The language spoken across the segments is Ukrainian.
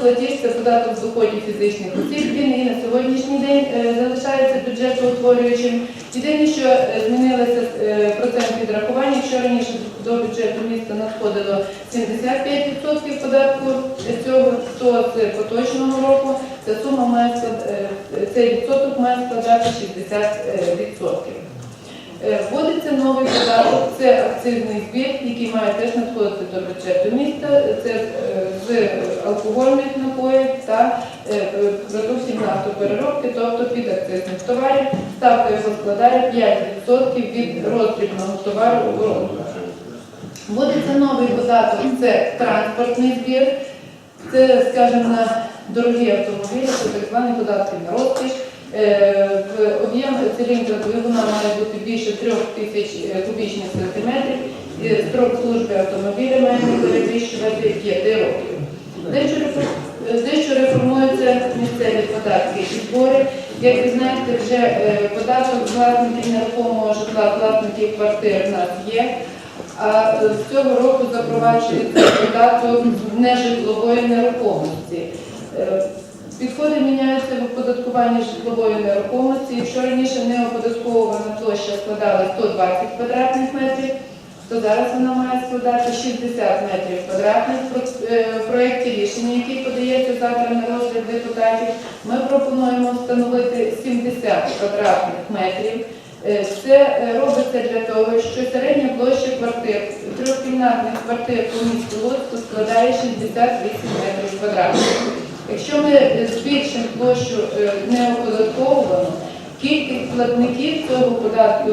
платіж це податок з доходів фізичних осіб. Він і на сьогоднішній день е, залишається бюджетоутворюючим. Єдине, що е, змінилося е, процент відрахування. Якщо раніше до бюджету міста надходило 75% податку цього, то з поточного року ця сума має цей відсоток має складати 60%. Е, Вводиться новий податок, це акцизний збір, який має теж надходити до бюджету міста. Це е, з алкогольних напоїв та е, продуктів нафтопереробки, тобто від акцизних товарів. Ставка його складає 5% від роздрібного товару у розмірі. Вводиться новий податок, це транспортний збір. Це, скажімо, на дорогі автомобілі, це так звані податки на розкіш. Е, об'єм циліндра двигуна має бути більше 3 тисяч е, кубічних сантиметрів. І Строк служби автомобіля має не перевищувати 5 років. Е, Дещо реформуються місцеві податки і збори. Як ви знаєте, вже е, податок власників нерухомого житла, власників квартир в нас є. А е, з цього року запроваджується податок нежитлової нерухомості. Підходи міняються в оподаткуванні житлової нерухомості. Якщо раніше неоподаткована площа складала 120 квадратних метрів, то зараз вона має складати 60 метрів квадратних. Е, В проєкті рішення, який подається завтра на розгляд депутатів, ми пропонуємо встановити 70 квадратних метрів. Е, Це робиться для того, що середня площа квартир, трьохкімнатних квартир по місту Луцьку складає 68 метрів квадратних. Якщо ми е, збільшимо площу е, неоподатковану, кількість платників цього податку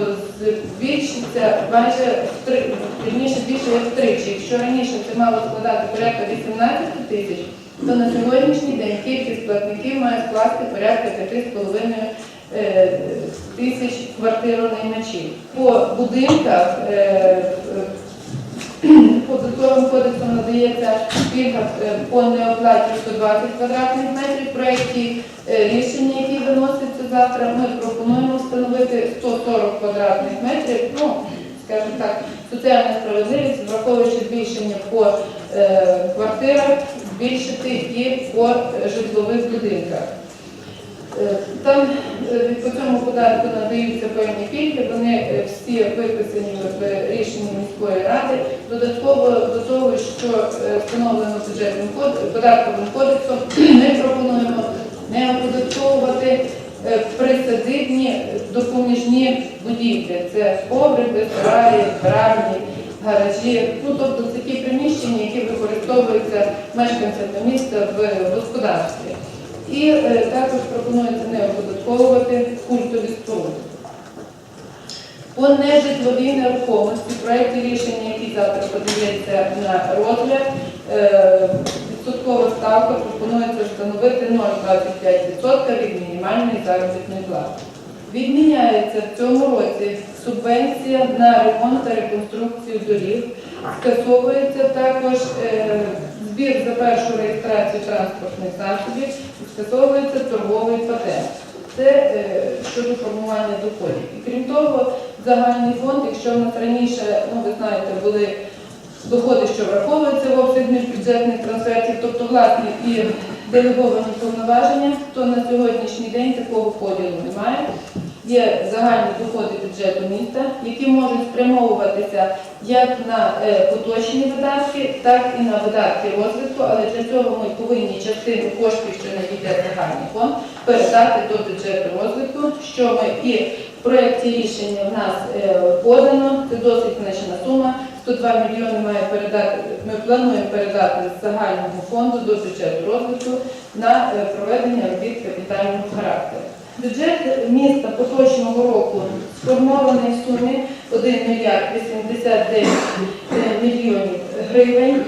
збільшиться майже в більше як втричі. Якщо раніше це мало складати порядка 18 тисяч, то на сьогоднішній день кількість платників має скласти порядка 5,5 е, тисяч квартиронаймачів. По будинках Податковим кодексом надається пільга е, по неоплаті 120 квадратних метрів. В проєкті е, рішення, які виносяться завтра, ми пропонуємо встановити 140 квадратних метрів. Ну, скажімо так, соціальна справедливість, враховуючи збільшення по е, квартирах, збільшити і по житлових будинках. Е, Там е, по цьому податку надаються певні пільги, вони е, всі виписані в рішенні міської ради. Додатково до того, що встановлено бюджетним податковим кодексом, ми пропонуємо не оподатковувати присадибні допоміжні будівлі. Це погреби, сараї, збиральні, гаражі. Ну, тобто ті приміщення, які використовуються мешканцями міста в господарстві. І е, також пропонується не оподатковувати культові споруди. По нежитловій нерухомості в проєкті рішення, який завтра подається на розгляд, е, відсоткова ставка пропонується встановити 0,25% від мінімальної заробітної плати. Відміняється в цьому році субвенція на ремонт та реконструкцію доріг. Скасовується також е, збір за першу реєстрацію транспортних засобів, скасовується торговий патент. Це е, щодо формування доходів. І крім того, загальний фонд, якщо в нас раніше, ну ви знаєте, були доходи, що враховуються в обсяг міжбюджетних трансфертів, тобто власні і делеговані повноваження, то на сьогоднішній день такого поділу немає. Є загальні доходи бюджету міста, які можуть спрямовуватися як на е, поточні видатки, так і на видатки розвитку, але для цього ми повинні частину коштів, що надійде загальний фонд, передати до бюджету розвитку, що ми і в проєкті рішення в нас е, подано, це досить значна сума. 102 мільйони має передати. Ми плануємо передати з загального фонду до бюджету розвитку на е, проведення робіт капітального характеру. Бюджет міста поточного року сформований в сумі 1 мільярд 89 мільйонів гривень.